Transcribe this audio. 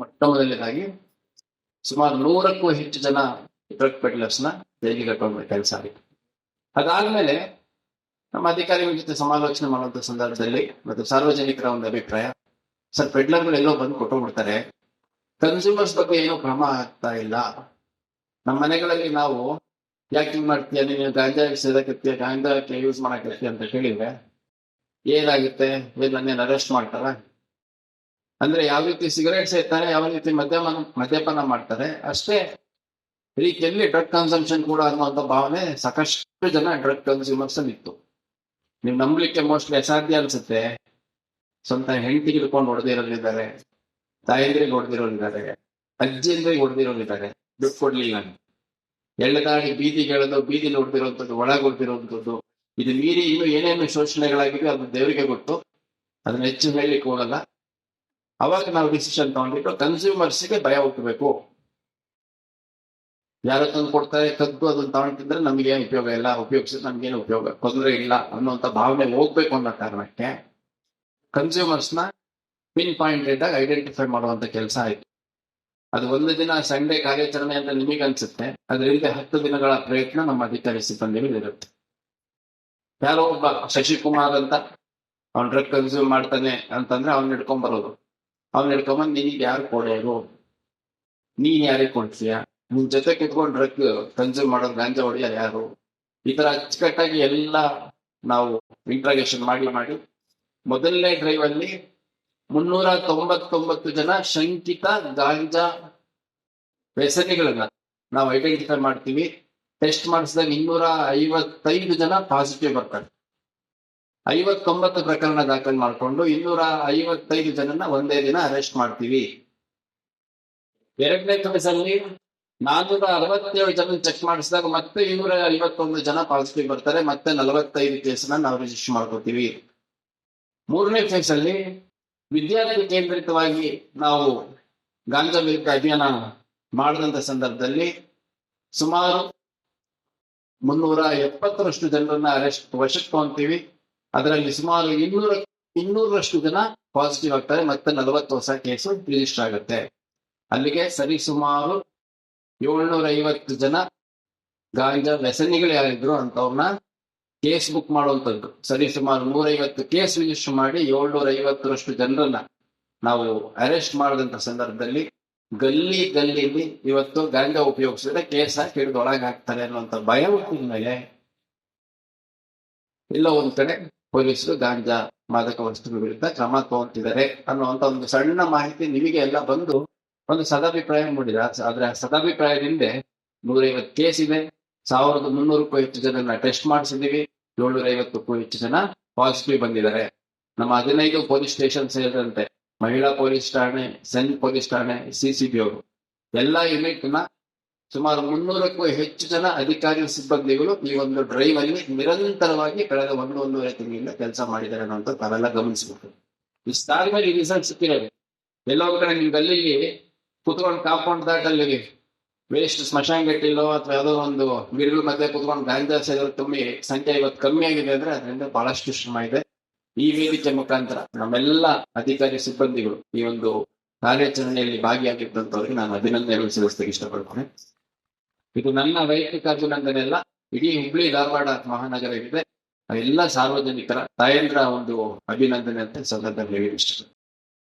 ಮೊಟ್ಟ ಮೊದಲನೇದಾಗಿ ಸುಮಾರು ನೂರಕ್ಕೂ ಹೆಚ್ಚು ಜನ ಡ್ರಗ್ ಪೆಡ್ಲರ್ಸ್ನ ಜೈಲಿಗೆ ಕರ್ಕೊಂಡು ಕೆಲಸ ಆಗಿತ್ತು. ಅದಾದ್ಮೇಲೆ ನಮ್ಮ ಅಧಿಕಾರಿಗಳ ಜೊತೆ ಸಮಾಲೋಚನೆ ಮಾಡುವಂತ ಸಂದರ್ಭದಲ್ಲಿ ಮತ್ತು ಸಾರ್ವಜನಿಕರ ಒಂದು ಅಭಿಪ್ರಾಯ, ಸರ್ ಪೆಡ್ಲರ್ಗಳು ಎಲ್ಲೋ ಬಂದು ಕೊಟ್ಟೋಗ್ಬಿಡ್ತಾರೆ ಕನ್ಸ್ಯೂಮರ್ಸ್ ಬಗ್ಗೆ ಏನೂ ಕ್ರಮ ಆಗ್ತಾ ಇಲ್ಲ. ನಮ್ಮ ಮನೆಗಳಲ್ಲಿ ನಾವು ಯಾಕೆ ಮಾಡ್ತೀಯ, ನೀನು ಗಾಂಜಾ ಸೇದಕತ್ತೀಯ, ಗಾಂಜಾಕ್ಕೆ ಯೂಸ್ ಮಾಡಕತ್ತೀಯ ಅಂತ ಕೇಳಿದ್ರೆ, ಏನಾಗುತ್ತೆ? ಏನ್ ನನ್ನೇನು ಅರೆಸ್ಟ್ ಮಾಡ್ತಾರ? ಅಂದ್ರೆ ಯಾವ ರೀತಿ ಸಿಗರೇಟ್ ಸೇತಾರೆ ಯಾವ ರೀತಿ ಮದ್ಯಪಾನ ಮದ್ಯಪಾನ ಮಾಡ್ತಾರೆ, ಅಷ್ಟೇ ರೀತಿಯಲ್ಲಿ ಡ್ರಗ್ ಕನ್ಸಂಪ್ಷನ್ ಕೂಡ ಅನ್ನುವಂಥ ಭಾವನೆ ಸಾಕಷ್ಟು ಜನ ಡ್ರಗ್ ಕನ್ಸ್ಯೂಮರ್ಸ್ ಇತ್ತು. ನೀವು ನಂಬಲಿಕ್ಕೆ ಮೋಸ್ಟ್ಲಿ ಅಸಾಧ್ಯ ಅನ್ಸುತ್ತೆ. ಸ್ವಂತ ಹೆಂಡತಿಗೆ ಹಿಡ್ಕೊಂಡು ಹೊಡೆದಿರೋರಿದ್ದಾರೆ, ತಾಯಂದ್ರಿಗೆ ಹೊಡೆದಿರೋರಿದ್ದಾರೆ ಅಜ್ಜಿಯಂದ್ರಿಗೆ ಹೊಡೆದಿರೋರಿದ್ದಾರೆ, ದುಡ್ಡು ಕೊಡ್ಲಿಲ್ಲ. ಎಳ್ಳದಾಡಿ ಬೀದಿಗೆ ಎಳೆದು ಬೀದಿಲಿ ಹೊಡೆದಿರುವಂಥದ್ದು ಒಳಗೆ ಇದು ಮೀರಿ ಇನ್ನು ಏನೇನು ಶೋಷಣೆಗಳಾಗಿದೆ ಅದು ದೇವರಿಗೆ ಗೊತ್ತು. ಅದನ್ನ ಹೆಚ್ಚು ಹೇಳಲಿಕ್ಕೆ ಹೋಗಲ್ಲ. ಅವಾಗ ನಾವು ಡಿಸಿಷನ್ ತಗೊಂಡಿಟ್ಟು ಕನ್ಸ್ಯೂಮರ್ಸ್ಗೆ ಭಯ ಹುಟ್ಟಬೇಕು. ಯಾರೋ ತಂದು ಕೊಡ್ತಾರೆ ಕದ್ದು ಅದನ್ನ ತಗೊಂಡಿದ್ರೆ ಏನು ಉಪಯೋಗ ಇಲ್ಲ, ಉಪಯೋಗಿಸಿದ್ರೆ ನಮ್ಗೇನು ಉಪಯೋಗ? ತೊಂದರೆ ಇಲ್ಲ ಅನ್ನೋಂಥ ಭಾವನೆ ಹೋಗ್ಬೇಕು ಅನ್ನೋ ಕಾರಣಕ್ಕೆ ಕನ್ಸ್ಯೂಮರ್ಸ್ನ ಪಿನ್ ಪಾಯಿಂಟ್ ಇದ್ದಾಗ ಐಡೆಂಟಿಫೈ ಮಾಡುವಂತ ಕೆಲಸ ಆಯ್ತು. ಅದು ಒಂದು ದಿನ ಸಂಡೇ ಕಾರ್ಯಾಚರಣೆ ಅಂತ ನಿಮಗೆ ಅನ್ಸುತ್ತೆ, ಅದರಿಂದ ಹತ್ತು ದಿನಗಳ ಪ್ರಯತ್ನ ನಮ್ಮ ಅಧಿಕಾರಿ ಸಿಬ್ಬಂದಿಗಳು ಇರುತ್ತೆ. ಯಾರೋ ಒಬ್ಬ ಶಶಿಕುಮಾರ್ ಅಂತ, ಅವ್ನು ಡ್ರಗ್ ಕನ್ಸ್ಯೂಮ್ ಮಾಡ್ತಾನೆ ಅಂತಂದ್ರೆ ಅವ್ನು ಹಿಡ್ಕೊಂಡ್ ಬರೋದು. ಅವ್ನ ಹಿಡ್ಕೊಂಬಂದ್ ನಿನಗೆ ಯಾರು ಕೊಡೋರು? ನೀನ್ ಯಾರಿಗೆ ಕೊಡ್ತೀಯ? ನಿನ್ ಜೊತೆ ಕಿತ್ಕೊಂಡು ಡ್ರಗ್ ಕನ್ಸ್ಯೂಮ್ ಮಾಡೋದು ಗಾಂಜಾ ಹೊಡಿಯೋದು ಯಾರು? ಈ ತರ ಅಚ್ಚುಕಟ್ಟಾಗಿ ಎಲ್ಲ ನಾವು ಇಂಟ್ರಾಗೇಷನ್ ಮಾಡಿ ಮಾಡಿ. ಮೊದಲನೇ ಡ್ರೈವ್ ಅಲ್ಲಿ ಮುನ್ನೂರ ತೊಂಬತ್ತೊಂಬತ್ತು ಜನ ಶಂಕಿತ ಗಾಂಜಾ ವ್ಯಸನಿಗಳನ್ನ ನಾವು ಐಡೆಂಟಿಫೈ ಮಾಡ್ತೀವಿ. ಟೆಸ್ಟ್ ಮಾಡಿಸಿದಾಗ ಇನ್ನೂರ ಐವತ್ತೈದು ಜನ ಪಾಸಿಟಿವ್ ಬರ್ತಾರೆ. ಐವತ್ತೊಂಬತ್ತು ಪ್ರಕರಣ ದಾಖಲು ಮಾಡಿಕೊಂಡು ಇನ್ನೂರ ಐವತ್ತೈದು ಜನನ ಒಂದೇ ದಿನ ಅರೆಸ್ಟ್ ಮಾಡ್ತೀವಿ. ಎರಡನೇ ಕೇಸಲ್ಲಿ ನಾನ್ನೂರ ಅರವತ್ತೇಳು ಜನ ಚೆಕ್ ಮಾಡಿಸಿದಾಗ ಮತ್ತೆ ಇನ್ನೂರ ಐವತ್ತೊಂದು ಜನ ಪಾಸಿಟಿವ್ ಬರ್ತಾರೆ, ಮತ್ತೆ ನಲವತ್ತೈದು ಕೇಸನ್ನ ನಾವು ರಿಜಿಸ್ಟರ್ ಮಾಡ್ಕೋತೀವಿ. ಮೂರನೇ ಫೇಸ್ ಅಲ್ಲಿ ವಿದ್ಯಾರ್ಥಿ ಕೇಂದ್ರಿತವಾಗಿ ನಾವು ಗಾಂಜಾ ವಿರುದ್ಧ ಅಭಿಯಾನ ಮಾಡಿದಂತ ಸಂದರ್ಭದಲ್ಲಿ ಸುಮಾರು ಮುನ್ನೂರ ಎಪ್ಪತ್ತರಷ್ಟು ಜನರನ್ನ ಅರೆಸ್ಟ್ ವಶಕ್ಕೆ ತಗೊಂತೀವಿ ಅದರಲ್ಲಿ ಸುಮಾರು ಇನ್ನೂರ, ಇನ್ನೂರರಷ್ಟು ಜನ ಪಾಸಿಟಿವ್ ಆಗ್ತಾರೆ, ಮತ್ತೆ ನಲವತ್ತು ಹೊಸ ಕೇಸು ರಿಜಿಸ್ಟರ್ ಆಗುತ್ತೆ. ಅಲ್ಲಿಗೆ ಸರಿ ಸುಮಾರು ಏಳ್ನೂರ ಐವತ್ತು ಜನ ಗಾಂಜಾ ವ್ಯಸನಿಗಳು ಯಾರಿದ್ರು ಅಂತವ್ರನ್ನ ಕೇಸ್ ಬುಕ್ ಮಾಡುವಂಥದ್ದು. ಸರಿ ಸುಮಾರು ನೂರೈವತ್ತು ಕೇಸ್ ರಿಜಿಸ್ಟರ್ ಮಾಡಿ ಏಳ್ನೂರ ಐವತ್ತರಷ್ಟು ಜನರನ್ನ ನಾವು ಅರೆಸ್ಟ್ ಮಾಡಿದಂಥ ಸಂದರ್ಭದಲ್ಲಿ ಗಲ್ಲಿ ಗಲ್ಲಿಲಿ ಇವತ್ತು ಗಾಂಜಾ ಉಪಯೋಗಿಸಿದ್ರೆ ಕೇಸ್ ಹಾಕಿ ಹಿಡಿದು ಹಾಕ್ತಾರೆ ಅನ್ನುವಂತ ಭಯ ಮೇಲೆ ಇಲ್ಲ ಒಂದ್ ಕಡೆ ಪೊಲೀಸರು ಗಾಂಜಾ ಮಾದಕ ವಸ್ತುಗಳ ವಿರುದ್ಧ ಕ್ರಮ ತಗೊಂತಿದ್ದಾರೆ ಅನ್ನುವಂತ ಒಂದು ಸಣ್ಣ ಮಾಹಿತಿ ನಿಮಗೆ ಎಲ್ಲ ಬಂದು ಒಂದು ಸದಾಭಿಪ್ರಾಯ ಮೂಡಿದೆ. ಆದ್ರೆ ಆ ಸದಾಭಿಪ್ರಾಯದಿಂದ ನೂರೈವತ್ತು ಕೇಸ್ ಇದೆ. ಸಾವಿರದ ಮುನ್ನೂರಕ್ಕೂ ಹೆಚ್ಚು ಜನನ ಟೆಸ್ಟ್ ಮಾಡಿಸಿದೀವಿ ಏಳ್ನೂರ ಐವತ್ತಕ್ಕೂ ಹೆಚ್ಚು ಜನ ಪಾಸಿಟಿವ್ ಬಂದಿದ್ದಾರೆ. ನಮ್ಮ ಹದಿನೈದು ಪೊಲೀಸ್ ಸ್ಟೇಷನ್ ಸೇರಿದಂತೆ ಮಹಿಳಾ ಪೊಲೀಸ್ ಠಾಣೆ, ಸೆಂಟ್ ಪೊಲೀಸ್ ಠಾಣೆ ಸಿಸಿಬಿ ಅವರು ಎಲ್ಲಾ ಯೂನಿಟ್ನ ಸುಮಾರು ಮುನ್ನೂರಕ್ಕೂ ಹೆಚ್ಚು ಜನ ಅಧಿಕಾರಿ ಸಿಬ್ಬಂದಿಗಳು ಈ ಒಂದು ಡ್ರೈವ್ ಅಲ್ಲಿ ನಿರಂತರವಾಗಿ ಕಳೆದ ಒಂದು ಒಂದೂವರೆ ತಿಂಗಳಿಂದ ಕೆಲಸ ಮಾಡಿದ್ದಾರೆ ಅನ್ನೋ ತಾವೆಲ್ಲ ಗಮನಿಸಬೇಕು. ಇಷ್ಟಾದ್ಮೇಲೆ ಈ ರಿಸಲ್ಟ್ ಸಿಕ್ಕಿರೋದು ಎಲ್ಲೋ ಕಡೆ ನೀವು ಗಲ್ಲಿಗೆ ಕುತ್ಕೊಂಡು ಕಾಂಪೌಂಡ್ ದಾಟಲ್ಲಿ ವೇಸ್ಟ್ ಸ್ಮಶಾನ ಗಟ್ಟಿಲ್ಲೋ ಅಥವಾ ಯಾವುದೋ ಒಂದು ಗಿಡಗಳ ಮಧ್ಯೆ ಕುತ್ಕೊಂಡು ಗಾಂಜಾ ಕಮ್ಮಿ, ಸಂಖ್ಯೆ ಇವತ್ತು ಕಮ್ಮಿ ಆಗಿದೆ ಅಂದ್ರೆ ಅದರಿಂದ ಬಹಳಷ್ಟು ಶ್ರಮ ಇದೆ. ಈ ವೇದಿಕೆ ಮುಖಾಂತರ ನಮ್ಮೆಲ್ಲ ಅಧಿಕಾರಿ ಸಿಬ್ಬಂದಿಗಳು ಈ ಒಂದು ಕಾರ್ಯಾಚರಣೆಯಲ್ಲಿ ಭಾಗಿಯಾಗಿದ್ದಂತವ್ರಿಗೆ ನಾನು ಅಭಿನಂದನೆಗಳು ಸಲ್ಲಿಸಲಿಕ್ಕೆ ಇಷ್ಟಪಡ್ತೇನೆ. ಇದು ನನ್ನ ವೈಯಕ್ತಿಕ ಅಭಿನಂದನೆ ಅಲ್ಲ ಇಡೀ ಹುಬ್ಳಿ ಧಾರವಾಡ ಮಹಾನಗರ ಇದೆ. ಎಲ್ಲ ಸಾರ್ವಜನಿಕರ ತಾಯಂದ್ರ ಒಂದು ಅಭಿನಂದನೆ ಅಂತ ಸಂದರ್ಭದಲ್ಲಿ ಇಷ್ಟಪಡ್ತೀನಿ